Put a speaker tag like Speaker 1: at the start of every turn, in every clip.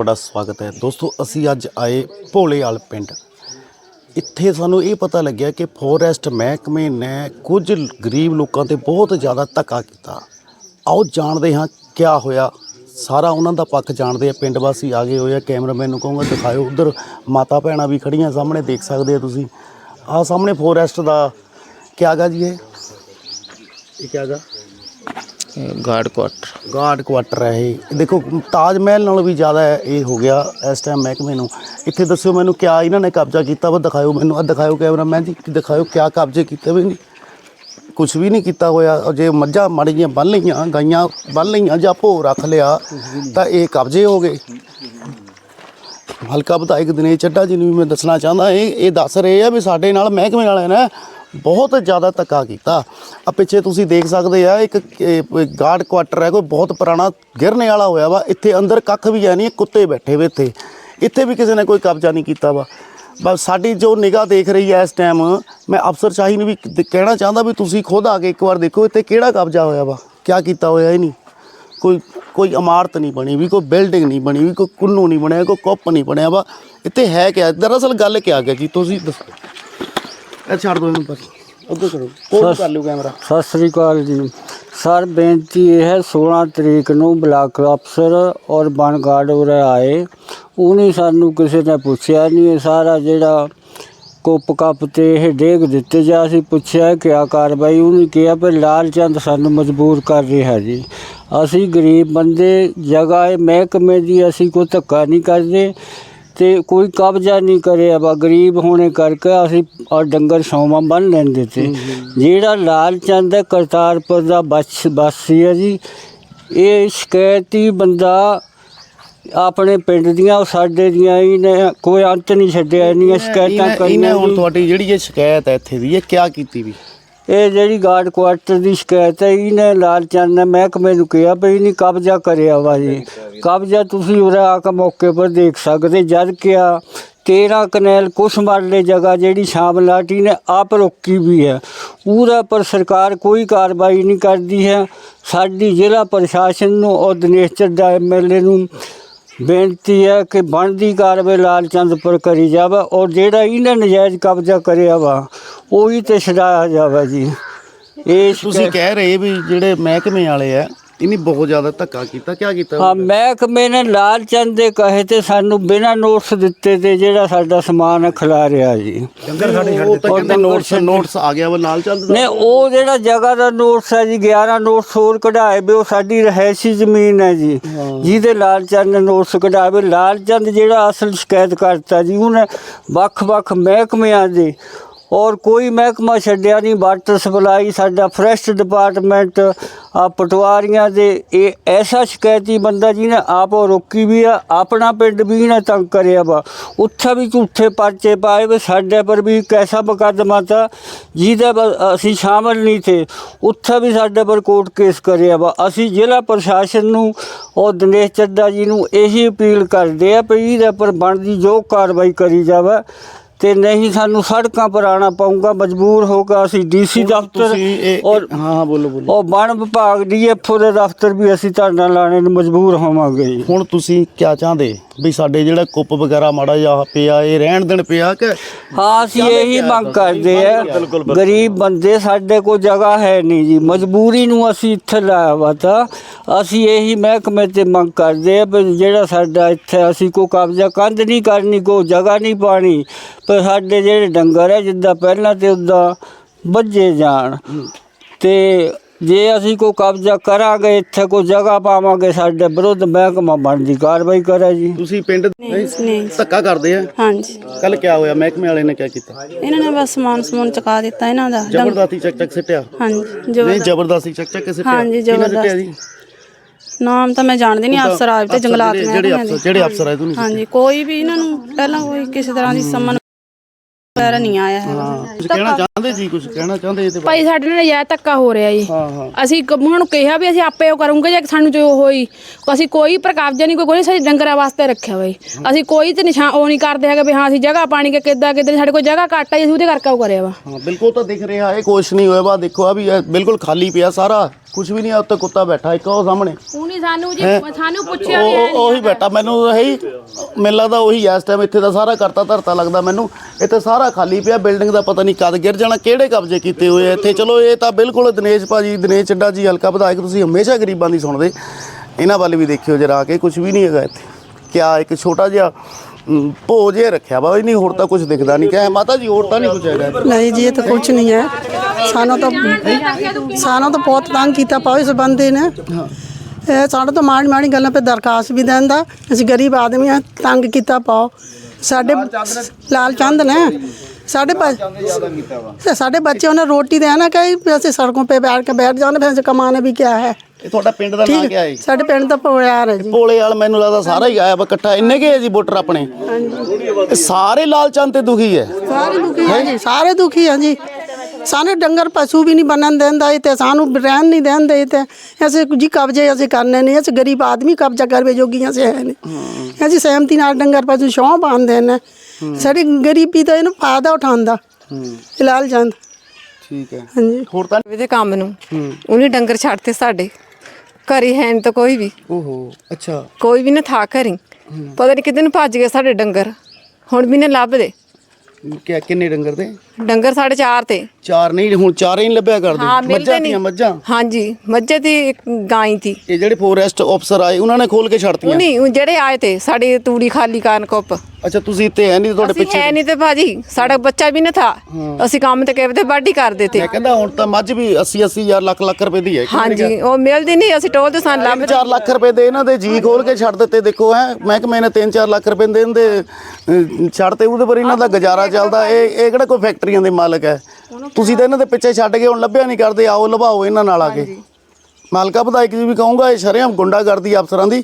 Speaker 1: ਤੁਹਾਡਾ ਸਵਾਗਤ ਹੈ। ਦੋਸਤੋ, ਅਸੀਂ ਅੱਜ ਆਏ ਭੋਲੇਵਾਲ ਪਿੰਡ। ਇੱਥੇ ਸਾਨੂੰ ਇਹ ਪਤਾ ਲੱਗਿਆ ਕਿ ਫੋਰੈਸਟ ਮਹਿਕਮੇ ਨੇ ਕੁਝ ਗਰੀਬ ਲੋਕਾਂ ਤੇ ਬਹੁਤ ਜ਼ਿਆਦਾ ਧੱਕਾ ਕੀਤਾ। ਆਓ ਜਾਣਦੇ ਹਾਂ ਕਿਆ ਹੋਇਆ। ਸਾਰਾ ਉਹਨਾਂ ਦਾ ਪੱਖ ਜਾਣਦੇ ਆ ਪਿੰਡ ਵਾਸੀ ਆ ਗਏ ਹੋਏ ਆ, ਕੈਮਰਾਮੈਨ ਨੂੰ ਕਹੂੰਗਾ, ਦਿਖਾਇਓ। ਉਧਰ ਮਾਤਾ ਭੈਣਾਂ ਵੀ ਖੜੀਆਂ ਸਾਹਮਣੇ ਦੇਖ ਸਕਦੇ ਆ ਤੁਸੀਂ। ਆਹ ਸਾਹਮਣੇ ਫੋਰੈਸਟ ਦਾ ਕਿਆਗਾ ਜੀ ਇਹ? ਇਹ ਕਿਆ ਗਾ?
Speaker 2: ਗਾਰਡ ਕੁਆਟਰ
Speaker 1: ਗਾਰਡ ਕੁਆਟਰ ਹੈ ਇਹ। ਦੇਖੋ, ਤਾਜ ਮਹਿਲ ਨਾਲੋਂ ਵੀ ਜ਼ਿਆਦਾ ਇਹ ਹੋ ਗਿਆ ਇਸ ਟਾਈਮ ਮਹਿਕਮੇ ਨੂੰ। ਇੱਥੇ ਦੱਸਿਓ ਮੈਨੂੰ ਕਿਆ ਇਹਨਾਂ ਨੇ ਕਬਜ਼ਾ ਕੀਤਾ ਵਾ, ਦਿਖਾਇਓ ਮੈਨੂੰ। ਆ ਦਿਖਾਇਓ ਕੈਮਰਾਮੈਨ ਜੀ ਦਿਖਾਇਓ ਕਿਆ ਕਬਜ਼ੇ ਕੀਤੇ ਵੀ ਜੀ ਕੁਝ ਵੀ ਨਹੀਂ ਕੀਤਾ ਹੋਇਆ। ਔਰ ਜੇ ਮੱਝਾਂ ਮਾੜੀਆਂ ਬੰਨ ਲਈਆਂ, ਗਾਈਆਂ ਬੰਨ ਲਈਆਂ ਜਾਂ ਭੋ ਰੱਖ ਲਿਆ, ਤਾਂ ਇਹ ਕਬਜ਼ੇ ਹੋ ਗਏ। ਹਲਕਾ ਵਿਧਾਇਕ ਦਿਨੇਸ਼ ਚੱਡਾ ਜੀ ਨੂੰ ਵੀ ਮੈਂ ਦੱਸਣਾ ਚਾਹੁੰਦਾ, ਇਹ ਇਹ ਦੱਸ ਰਹੇ ਆ ਵੀ ਸਾਡੇ ਨਾਲ ਮਹਿਕਮੇ ਵਾਲਿਆਂ ਨੇ ਬਹੁਤ ਜ਼ਿਆਦਾ ਧੱਕਾ ਕੀਤਾ। ਆ ਪਿੱਛੇ ਤੁਸੀਂ ਦੇਖ ਸਕਦੇ ਆ, ਇੱਕ ਗਾਰਡ ਕੁਆਟਰ ਹੈ, ਕੋਈ ਬਹੁਤ ਪੁਰਾਣਾ ਗਿਰਨੇ ਵਾਲਾ ਹੋਇਆ ਵਾ। ਇੱਥੇ ਅੰਦਰ ਕੱਖ ਵੀ ਹੈ ਨਹੀਂ ਕੁੱਤੇ ਬੈਠੇ ਵੇ ਇੱਥੇ। ਇੱਥੇ ਵੀ ਕਿਸੇ ਨੇ ਕੋਈ ਕਬਜ਼ਾ ਨਹੀਂ ਕੀਤਾ ਵਾ। ਬਸ ਸਾਡੀ ਜੋ ਨਿਗਾਹ ਦੇਖ ਰਹੀ ਹੈ ਇਸ ਟਾਈਮ ਮੈਂ ਅਫਸਰ ਸ਼ਾਹੀ ਨੂੰ ਵੀ ਕਹਿਣਾ ਚਾਹੁੰਦਾ ਵੀ ਤੁਸੀਂ ਖੁਦ ਆ ਕੇ ਇੱਕ ਵਾਰ ਦੇਖੋ, ਇੱਥੇ ਕਿਹੜਾ ਕਬਜ਼ਾ ਹੋਇਆ ਵਾ। ਕਿਆ ਕੀਤਾ ਹੋਇਆ ਇਹ ਨਹੀਂ। ਕੋਈ ਕੋਈ ਇਮਾਰਤ ਨਹੀਂ ਬਣੀ ਵੀ, ਕੋਈ ਬਿਲਡਿੰਗ ਨਹੀਂ ਬਣੀ ਵੀ, ਕੋਈ ਕੁੰਨੂ ਨਹੀਂ ਬਣਿਆ, ਕੋਈ ਕੁੱਪ ਨਹੀਂ ਬਣਿਆ ਵਾ। ਇੱਥੇ ਹੈ ਕਿਆ? ਦਰਅਸਲ ਗੱਲ ਕਿਆ ਗਿਆ ਜੀ? ਤੁਸੀਂ ਦੱਸੋ। ਇਹ ਛੱਡ ਦਿਓ ਇਹਨੂੰ ਬਸ। ਉੱਧਰ ਕਰੋ। ਕੋਲ ਕਰ ਲਿਓ ਕੈਮਰਾ।
Speaker 3: ਸਤਿ ਸ੍ਰੀ ਅਕਾਲ ਜੀ। ਸਰ ਬੇਨਤੀ ਇਹ ਹੈ 16 ਤਰੀਕ ਨੂੰ ਬਲਾਕ ਅਫਸਰ ਔਰ ਬਨ ਗਾਰਡ ਉਰੇ ਆਏ। ਉਹਨੇ ਸਾਨੂੰ ਕਿਸੇ ਨੇ ਪੁੱਛਿਆ ਨਹੀਂ। ਇਹ ਸਾਰਾ ਜਿਹੜਾ ਕੁੱਪ ਕੱਪ ਤੇ ਇਹ ਡੇਗ ਦਿੱਤੇ ਜਾ ਅਸੀਂ ਪੁੱਛਿਆ ਕਿਆ ਕਾਰਵਾਈ ਉਹਨੇ ਕਿਹਾ ਵੀ ਲਾਲ ਚੰਦ ਸਾਨੂੰ ਮਜਬੂਰ ਕਰ ਰਿਹਾ ਜੀ। ਅਸੀਂ ਗਰੀਬ ਬੰਦੇ ਜਗ੍ਹਾ ਹੈ ਮਹਿਕਮੇ ਦੀ ਅਸੀਂ ਕੋਈ ਧੱਕਾ ਨਹੀਂ ਕਰਦੇ। ਤੇ ਕੋਈ ਕਬਜ਼ਾ ਨਹੀਂ ਕਰਿਆ ਵਾ ਗਰੀਬ ਹੋਣੇ ਕਰਕੇ ਅਸੀਂ ਔਰ ਡੰਗਰ ਸੌਵਾਂ ਬੰਨ ਲੈਂਦੇ ਤੇ। ਜਿਹੜਾ ਲਾਲ ਚੰਦ ਹੈ ਕਰਤਾਰਪੁਰ ਦਾ ਬਸ ਵਾਸੀ ਹੈ ਜੀ ਇਹ ਸ਼ਿਕਾਇਤੀ ਬੰਦਾ ਆਪਣੇ ਪਿੰਡ ਦੀਆਂ ਉਹ ਸਾਡੇ ਦੀਆਂ ਇਹਨੇ ਕੋਈ ਅੰਤ ਨਹੀਂ ਛੱਡਿਆ ਇੰਨੀਆਂ ਸ਼ਿਕਾਇਤਾਂ
Speaker 1: ਇਹਨੇ
Speaker 3: ਕਰੀਆਂ
Speaker 1: ਹੁਣ
Speaker 3: ਜੀ।
Speaker 1: ਤੁਹਾਡੀ ਜਿਹੜੀ ਇਹ ਸ਼ਿਕਾਇਤ ਹੈ ਇੱਥੇ ਦੀ ਇਹ ਕਿਆ ਕੀਤੀ ਵੀ?
Speaker 3: ਇਹ ਜਿਹੜੀ ਗਾਰਡ ਕੁਆਟਰ ਦੀ ਸ਼ਿਕਾਇਤ ਹੈ ਇਹਨੇ ਲਾਲ ਚੰਦ ਨੇ ਮਹਿਕਮੇ ਨੂੰ ਕਿਹਾ ਵੀ ਇਹਨੇ ਕਬਜ਼ਾ ਕਰਿਆ ਵਾ ਜੀ। ਕਬਜ਼ਾ ਤੁਸੀਂ ਉਰੇ ਆ ਕੇ ਮੌਕੇ ਪਰ ਦੇਖ ਸਕਦੇ ਜਦ ਕਿਆ 13 ਕਨੈਲ ਕੁਛ ਮਰਲੇ ਜਗ੍ਹਾ ਜਿਹੜੀ ਸ਼ਾਮ ਲਾਟੀ ਨੇ ਆਪ ਰੋਕੀ ਵੀ ਹੈ। ਉਹਦਾ ਪਰ ਸਰਕਾਰ ਕੋਈ ਕਾਰਵਾਈ ਨਹੀਂ ਕਰਦੀ ਹੈ। ਸਾਡੀ ਜ਼ਿਲ੍ਹਾ ਪ੍ਰਸ਼ਾਸਨ ਨੂੰ ਔਰ ਦਿਨੇਸ਼ ਚੱਡਾ ਐਮਐਲਏ ਨੂੰ ਬੇਨਤੀ ਹੈ ਕਿ ਬਣਦੀ ਕਾਰਵਾਈ ਲਾਲ ਚੰਦ ਪਰ ਕਰੀ ਜਾਵੇ ਔਰ ਜਿਹੜਾ ਇਹਨੇ ਨਜਾਇਜ਼ ਕਬਜ਼ਾ ਕਰਿਆ ਵਾ ਉਹੀ ਤੇ ਸਜਾਇਆ ਜਾਵੇ ਜੀ। ਇਹ
Speaker 1: ਤੁਸੀਂ ਕਹਿ ਰਹੇ ਵੀ ਜਿਹੜੇ ਮਹਿਕਮੇ ਵਾਲੇ ਆ ਇਹਨੇ ਬਹੁਤ ਜ਼ਿਆਦਾ ਧੱਕਾ ਕੀਤਾ ਕਿਆ ਕੀਤਾ
Speaker 3: ਹਾਂ ਮਹਿਕਮੇ ਨੇ ਲਾਲ ਚੰਦ ਦੇ ਕਹੇ ਤੇ ਸਾਨੂੰ ਬਿਨਾਂ ਨੋਟਸ ਦਿੱਤੇ ਤੇ ਜਿਹੜਾ ਸਾਡਾ ਸਮਾਨ ਖਿਲਾ ਰਿਹਾ ਜੀ।
Speaker 1: ਡੰਗਰ ਸਾਡੇ ਛੱਡ ਨੋਟਸ ਨੋਟਸ ਆ ਗਿਆ ਵਾ ਲਾਲ ਚੰਦ
Speaker 3: ਦਾ? ਉਹ ਜਿਹੜਾ ਜਗ੍ਹਾ ਦਾ ਨੋਟਸ ਹੈ ਜੀ 11 ਨੋਟਸ ਹੋਰ ਕਢਾਏ ਵੀ ਉਹ ਸਾਡੀ ਰਹਿਸ਼ੀ ਜ਼ਮੀਨ ਹੈ ਜੀ। ਜਿਹਦੇ ਲਾਲ ਚੰਦ ਨੋਟਸ ਕਢਾਏ ਲਾਲ ਚੰਦ ਜਿਹੜਾ ਅਸਲ ਸ਼ਿਕਾਇਤ ਕਰਤਾ ਜੀ ਉਹਨੇ ਵੱਖ-ਵੱਖ ਮਹਿਕਮਿਆਂ ਦੇ ਔਰ ਕੋਈ ਮਹਿਕਮਾ ਛੱਡਿਆ ਨਹੀਂ ਵਾਟਰ ਸਪਲਾਈ, ਸਾਡਾ ਫਰੈਸ਼ ਡਿਪਾਰਟਮੈਂਟ ਆ ਪਟਵਾਰੀਆਂ ਦੇ, ਇਹ ਐਸਾ ਸ਼ਿਕਾਇਤੀ ਬੰਦਾ ਜਿਹਨੇ ਆਪ ਉਹ ਰੋਕੀ ਵੀ ਆ, ਆਪਣਾ ਪਿੰਡ ਵੀ ਇਹਨੇ ਤੰਗ ਕਰਿਆ ਵਾ। ਉੱਥੇ ਵੀ ਝੂਠੇ ਪਰਚੇ ਪਾਏ ਵੇ, ਸਾਡੇ ਪਰ ਵੀ ਇੱਕ ਐਸਾ ਮੁਕੱਦਮਾ ਤਾ, ਜਿਹਦੇ ਪਰ ਅਸੀਂ ਸ਼ਾਮਲ ਨਹੀਂ ਥੇ। ਉੱਥੇ ਵੀ ਸਾਡੇ ਪਰ ਕੋਰਟ ਕੇਸ ਕਰਿਆ ਵਾ। ਅਸੀਂ ਜ਼ਿਲ੍ਹਾ ਪ੍ਰਸ਼ਾਸਨ ਨੂੰ ਔਰ ਦਿਨੇਸ਼ ਚੱਡਾ ਜੀ ਨੂੰ ਇਹੀ ਅਪੀਲ ਕਰਦੇ ਆ ਵੀ ਇਹਦੇ ਪਰ ਬਣਦੀ ਜੋ ਕਾਰਵਾਈ ਕਰੀ ਜਾਵੇ। ਤੇ ਨਹੀਂ ਸਾਨੂੰ ਸੜਕਾਂ ਪਰ ਆਉਣਾ ਪਊਗਾ ਮਜਬੂਰ ਹੋ ਕੇ ਅਸੀਂ ਡੀਸੀ ਦਫ਼ਤਰ ਔਰ
Speaker 1: ਹਾਂ ਬੋਲੋ ਬੋਲੋ।
Speaker 3: ਉਹ ਵਣ ਵਿਭਾਗ ਡੀਐਫਓ ਦੇ ਦਫ਼ਤਰ ਵੀ ਅਸੀਂ ਧਰਨਾ ਲਾਣੇ ਨੂੰ ਮਜਬੂਰ ਹੋਵਾਂਗੇ
Speaker 1: ਹੁਣ ਤੁਸੀਂ ਕਿਆ ਚਾਹੁੰਦੇ? ਵੀ ਸਾਡੇ ਜਿਹੜਾ ਕੁੱਪ ਵਗੈਰਾ ਮਾੜਾ ਜਿਹਾ ਪਿਆ ਇਹ ਰਹਿਣ ਦੇਣ ਪਿਆ ਕਿ
Speaker 3: ਹਾਂ ਅਸੀਂ ਇਹੀ ਮੰਗ ਕਰਦੇ ਆ। ਗਰੀਬ ਬੰਦੇ ਸਾਡੇ ਕੋਲ ਜਗ੍ਹਾ ਹੈ ਨਹੀਂ ਜੀ। ਮਜਬੂਰੀ ਨੂੰ ਅਸੀਂ ਇੱਥੇ ਲਾਇਆ ਵਾ ਤਾਂ। ਅਸੀਂ ਇਹੀ ਮਹਿਕਮੇ ਤੇ ਮੰਗ ਕਰਦੇ ਆ ਵੀ ਜਿਹੜਾ ਸਾਡਾ ਇੱਥੇ ਅਸੀਂ ਕੋਈ ਕਬਜ਼ਾ ਕੰਧ ਨਹੀਂ ਕਰਨੀ ਕੋਈ ਜਗ੍ਹਾ ਨਹੀਂ ਪਾਣੀ। ਪਰ ਸਾਡੇ ਜਿਹੜੇ ਡੰਗਰ ਹੈ ਜਿੱਦਾਂ ਪਹਿਲਾਂ ਤੇ ਉਦਾਂ ਵੱਜੇ ਜਾਣ। ਤੇ ਜੇ ਅਸੀਂ ਕੋਈ ਕਬਜ਼ਾ ਕਰਾਂਗੇ ਇੱਥੇ ਕੋਈ ਜਗ੍ਹਾ ਪਾਵਾਂਗੇ ਸਾਡੇ ਵਿਰੁੱਧ ਮਹਿਕਮਾ ਬਣਦੀ ਕਾਰਵਾਈ ਕਰੇ ਜੀ।
Speaker 1: ਤੁਸੀਂ ਪਿੰਡ
Speaker 4: ਨਹੀਂ
Speaker 1: ਧੱਕਾ ਕਰਦੇ ਆ?
Speaker 4: ਹਾਂਜੀ।
Speaker 1: ਕੱਲ ਕਿਆ ਹੋਇਆ? ਮਹਿਕਮੇ ਵਾਲੇ ਨੇ ਕਿਆ ਕੀਤਾ?
Speaker 4: ਇਹਨਾਂ ਨੇ ਬਸ ਸਮਾਨ ਸਮੂਨ ਚੁਕਾ ਦਿੱਤਾ ਇਹਨਾਂ ਦਾ। ਡੰਗ-
Speaker 1: ਜ਼ਬਰਦਸਤੀ ਚੱਕ ਚੱਕ ਸਿੱਟਿਆ?
Speaker 4: ਹਾਂਜੀ
Speaker 1: ਨਹੀਂ
Speaker 4: ਜ਼ਬਰਦਸਤ।
Speaker 1: ਚੱਕ ਚੱਕ ਕੇ ਸਿੱਟਿਆ?
Speaker 4: ਹਾਂਜੀ,
Speaker 1: ਕਿਹਨੇ ਸਿੱਟਿਆ ਜੀ?
Speaker 4: ਨਾਮ ਤਾਂ ਮੈਂ ਜਾਣਦੀ ਨਹੀਂ ਅਫਸਰ ਆਪ ਤੇ
Speaker 1: ਅਫਸਰ
Speaker 4: ਜੰਗਲਾਤ
Speaker 1: ਜਿਹੜੇ-
Speaker 4: ਮਹਿਕਮੇ
Speaker 1: ਜਿਹੜੇ
Speaker 4: ਦੇ
Speaker 1: ਅਫਸਰ ਜਿਹੜੇ ਅਫਸਰ ਆ ਤੁਹਾਨੂੰ
Speaker 4: ਹਾਂਜੀ ਕੋਈ ਵੀ ਇਹਨਾਂ ਨੂੰ ਪਹਿਲਾਂ ਕੋਈ ਕਿਸੇ ਤਰ੍ਹਾਂ ਦੀ ਸਮਨ ਵਗੈਰਾ ਨਹੀਂ ਆਇਆ ਹੈਗਾ
Speaker 1: ਹਾਂ। ਕੁਝ ਕਹਿਣਾ ਚਾਹੁੰਦੇ ਜੀ ਕੁਝ ਕਹਿਣਾ ਚਾਹੁੰਦੇ ਇਹਦੇ ਬਾਰੇ?
Speaker 5: ਭਾਈ ਸਾਡੇ ਨਾਲ ਨਜਾਇਜ਼ ਧੱਕਾ ਹੋ ਰਿਹਾ ਜੀ।
Speaker 1: ਹਾਂ ਹਾਂ।
Speaker 5: ਅਸੀਂ ਕ- ਉਹਨਾਂ ਨੂੰ ਕਿਹਾ ਵੀ ਅਸੀਂ ਆਪੇ ਉਹ ਕਰੂੰਗੇ ਜੇ ਸਾਨੂੰ ਜੋ ਹੋਈ ਅਸੀਂ ਕੋਈ ਪਰ ਕਬਜ਼ਾ ਨਹੀਂ ਕੋਈ ਕੋਈ ਅਸੀਂ ਡੰਗਰਾਂ ਵਾਸਤੇ ਰੱਖਿਆ ਬਈ ਅਸੀਂ ਕੋਈ ਤੇ ਨਿਸ਼ਾਨ ਉਹ ਨਹੀਂ ਕਰਦੇ ਹੈਗੇ ਵੀ ਹਾਂ ਅਸੀਂ ਜਗ੍ਹਾ ਪਾਣੀ ਕੇ ਕਿੱਦਾਂ ਕਿੱਦਾਂ ਸਾਡੇ ਕੋਲ ਜਗ੍ਹਾ ਘੱਟ ਆਈ ਅਸੀਂ ਉਹਦੇ ਕਰਕੇ ਉਹ ਕਰਿਆ ਵਾ।
Speaker 1: ਹਾਂ ਬਿਲਕੁਲ ਤਾਂ ਦਿਖ ਰਿਹਾ ਹੈ ਕੁਛ ਨਹੀਂ ਹੋਇਆ ਵਾ ਦੇਖੋ ਆ ਵੀ ਇਹ ਬਿਲਕੁਲ ਖਾਲੀ ਪਿਆ ਸਾਰਾ। ਕੁਝ ਵੀ ਨਹੀਂ ਆ ਉੱਤੇ ਕੁੱਤਾ ਬੈਠਾ ਇੱਕ ਉਹ ਸਾਹਮਣੇ।
Speaker 5: ਉਹਨੇ ਸਾਨੂੰ ਜੀ? ਸਾਨੂੰ ਪੁੱਛਿਆ
Speaker 1: ਉਹ ਉਹ- ਉਹੀ ਬੈਠਾ ਮੈਨੂੰ ਇਹੀ ਮੈਨੂੰ ਲੱਗਦਾ ਉਹੀ ਇਸ ਟਾਈਮ ਇੱਥੇ ਦਾ ਸਾਰਾ ਕਰਤਾ ਧਰਤਾ ਲੱਗਦਾ ਮੈਨੂੰ। ਇੱਥੇ ਸਾਰਾ ਖਾਲੀ ਪਿਆ ਬਿਲਡਿੰਗ ਦਾ ਪਤਾ ਨਹੀਂ ਕਦ ਗਿਰ ਜਾਣਾ, ਕਿਹੜੇ ਕਬਜ਼ੇ ਕੀਤੇ ਹੋਏ ਆ ਇੱਥੇ? ਚਲੋ, ਇਹ ਤਾਂ ਬਿਲਕੁਲ ਦਿਨੇਸ਼ ਭਾਜੀ, ਦਿਨੇਸ਼ ਚੱਡਾ ਜੀ, ਹਲਕਾ ਵਿਧਾਇਕ, ਤੁਸੀਂ ਹਮੇਸ਼ਾ ਗਰੀਬਾਂ ਦੀ ਸੁਣਦੇ। ਇਹਨਾਂ ਵੱਲ ਵੀ ਦੇਖਿਓ ਜਰਾ ਆ ਕੇ ਕੁਝ ਵੀ ਨਹੀਂ ਹੈਗਾ ਇੱਥੇ। ਕਿਆ ਇੱਕ ਛੋਟਾ ਜਿਹਾ ਭੋਜ ਜਿਹਾ ਰੱਖਿਆ ਵਾ ਨਹੀਂ, ਹੋਰ ਤਾਂ ਕੁਝ ਦਿਖਦਾ ਨਹੀਂ। ਕਿਹਾ ਮਾਤਾ ਜੀ, ਹੋਰ ਤਾਂ ਨਹੀਂ ਕੁਝ ਹੈਗਾ ਇੱਥੇ?
Speaker 6: ਨਹੀਂ ਜੀ, ਇਹ ਤਾਂ ਕੁਝ ਨਹੀਂ ਹੈ। ਸਾਨੂੰ ਤਾਂ ਸਾਨੂੰ ਤਾਂ ਬਹੁਤ ਤੰਗ ਕੀਤਾ ਪਾਓ ਇਸ ਬੰਦੇ ਨੇ। ਇਹ ਸਾਡੇ ਤੋਂ ਮਾੜੀ ਮਾੜੀ ਗੱਲਾਂ 'ਤੇ ਦਰਖਾਸਤ ਵੀ ਦਿੰਦਾ ਅਸੀਂ ਗਰੀਬ ਆਦਮੀ ਆ ਤੰਗ ਕੀਤਾ ਪਾਓ। ਸਾਡੇ ਲਾਲ ਚੰਦ ਨੇ ਸਾਡੇ ਬੱਚੇ ਸਾਡੇ ਬੱਚੇ ਉਹਨਾਂ ਰੋਟੀ ਦੇਣਾ ਕਿ ਅਸੀਂ ਸੜਕੋਂ 'ਤੇ ਬੈਠ ਕੇ ਬੈਠ ਜਾਣ ਫਿਰ ਕਮਾਣੇ ਵੀ ਕਿਆ
Speaker 1: ਹੈ। ਤੁਹਾਡਾ ਪਿੰਡ ਦਾ ਨਾਂ ਕੀ ਹੈ?
Speaker 6: ਸਾਡੇ ਪਿੰਡ ਦਾ ਪੋਲਿਆਰ ਹੈ ਜੀ।
Speaker 1: ਪੋਲੇਵਾਲ ਮੈਨੂੰ ਲੱਗਦਾ ਸਾਰਾ ਹੀ ਆਇਆ ਵਾ ਇਕੱਠਾ ਇੰਨੇ ਕੇ ਜੀ ਵੋਟਰ ਆਪਣੇ? ਇਹ ਸਾਰੇ ਲਾਲਚੰਦ ਤੇ ਦੁਖੀ ਹੈ।
Speaker 6: ਸਾਰੇ ਦੁਖੀ ਹੈ ਜੀ ਸਾਰੇ ਦੁਖੀ ਹੈ ਜੀ। ਸਾਨੂੰ ਡੰਗਰ ਪਸ਼ੂ ਵੀ ਨਹੀਂ ਬਣਨ ਦਿੰਦਾ ਇਹ ਤੇ ਸਾਨੂੰ ਰਹਿਣ ਨਹੀਂ ਦਿੰਦੇ ਤੇ। ਅਸੀਂ ਜੀ ਕਬਜ਼ੇ ਅਸੀਂ ਕਰਨੇ ਨਹੀਂ ਅਸੀਂ ਗਰੀਬ ਆਦਮੀ ਕਬਜ਼ਾ ਕਰਵੇ ਜੋਗੀਆਂ ਸੇ ਹੈ। ਨਹੀਂ ਅਸੀਂ ਸਹਿਮਤੀ ਨਾਲ ਡੰਗਰ ਪਸ਼ੂ ਸ਼ੌਂ ਪਾਉਂਦੇ ਨੇ। ਸਾਡੀ ਗਰੀਬੀ ਤਾਂ ਇਹਨੂੰ ਫਾਇਦਾ ਉਠਾਉਂਦਾ ਲਾਲ ਚੰਦ
Speaker 1: ਠੀਕ ਹੈ।
Speaker 6: ਹਾਂਜੀ।
Speaker 1: ਹੋਰ ਤਾਂ
Speaker 7: ਇਹਦੇ ਕੰਮ ਨੂੰ ਉਹਨੇ ਡੰਗਰ ਛੱਡਤੇ ਸਾਡੇ। ਘਰੇ ਹੈ ਤਾਂ ਕੋਈ ਵੀ।
Speaker 1: ਓਹੋ ਅੱਛਾ।
Speaker 7: ਕੋਈ ਵੀ ਨਾ ਥਾ ਘਰੀ। ਪਤਾ ਨਹੀਂ ਕਿਤੇ ਨੂੰ ਭੱਜ ਗਏ ਸਾਡੇ ਡੰਗਰ। ਹੁਣ ਵੀ ਨੇ ਲੱਭਦੇ।
Speaker 1: ਕਿ ਕਿੰਨੇ ਡੰਗਰ ਦੇ?
Speaker 7: ਡੰਗਰ ਸਾਡੇ ਚਾਰ ਤੇ।
Speaker 1: ਚਾਰ ਨਹੀਂ ਹੁਣ ਚਾਰੇ ਹੀ ਲੱਭਿਆ ਕਰਦੇ।
Speaker 7: ਮਿਲਦੇ
Speaker 1: ਮੱਝਾਂ
Speaker 7: ਨਹੀਂ।
Speaker 1: ਦੀਆਂ ਮੱਝਾਂ?
Speaker 7: ਹਾਂਜੀ ਮੱਝੇ ਦੀ ਇੱਕ ਗਾਂ ਸੀ।
Speaker 1: ਇਹ ਜਿਹੜੇ ਫੋਰੈਸਟ ਅਫਸਰ ਆਏ ਉਹਨਾਂ ਨੇ ਖੋਲ ਕੇ ਛੱਡਤੀਆਂ
Speaker 7: ਉਹਨੀ ਉਹ ਜਿਹੜੇ ਆਏ ਤੇ ਸਾਡੀ ਤੂੜੀ ਖਾਲੀ ਕਾਰਨ ਕੁੱਪ।
Speaker 1: ਅੱਛਾ ਤੁਸੀਂ ਇੱਥੇ ਹੈ ਨਹੀਂ ਤੁਹਾਡੇ
Speaker 7: ਅਸੀਂ
Speaker 1: ਪਿੱਛੇ
Speaker 7: ਹੈ ਨਹੀਂ ਤੇ ਭਾਜੀ ਸਾਡਾ ਬੱਚਾ ਵੀ ਨਾ ਥਾ। ਅਸੀਂ ਕੰਮ ਤੇ ਕਿਵੇਂ ਤੇ ਵਾਢੀ ਕਰਦੇ ਤੇ
Speaker 1: ਮੈਂ ਕਹਿੰਦਾ ਹੁਣ ਤਾਂ ਮੱਝ ਵੀ 80 80 ਹਜ਼ਾਰ ਲੱਖ ਲੱਖ ਰੁਪਏ ਦੀ ਹੈ।
Speaker 7: ਹਾਂਜੀ ਉਹ ਮਿਲਦੀ ਨਹੀਂ ਅਸੀਂ ਟੋਲਦੇ ਸਾਨੂੰ ਲੱਭ
Speaker 1: 4 ਲੱਖ ਰੁਪਏ ਦੇ ਇਹਨਾਂ ਦੇ ਜੀ ਖੋਲ ਕੇ ਛੱਡ ਦਿੱਤੇ। ਦੇਖੋ ਹੈ ਮਹਿਕਮੇ ਨੇ 3-4 ਲੱਖ ਰੁਪਏ ਦੇ ਦੇ ਛੱਡਤੇ ਉਹਦੇ ਪਰ ਇਹਨਾਂ ਦਾ ਗੁਜ਼ਾਰਾ ਚੱਲਦਾ ਇਹ ਇਹ ਕਿਹੜਾ ਕੋਈ ਫੈਕਟਰੀਆਂ ਦੇ ਮਾਲਕ ਹੈ? ਤੁਸੀਂ ਤਾਂ ਇਹਨਾਂ ਦੇ ਪਿੱਛੇ ਛੱਡ ਕੇ ਹੁਣ ਲੱਭਿਆ ਨਹੀਂ ਕਰਦੇ ਆਓ ਲਵਾਓ ਇਹਨਾਂ ਨਾਲ ਆ ਕੇ। ਮਾਲਕਾ ਵਿਧਾਇਕ ਜੀ ਵੀ ਕਹੂੰਗਾ ਇਹ ਸ਼ਰੇਆਮ ਗੁੰਡਾਗਰਦੀ ਅਫਸਰਾਂ ਦੀ।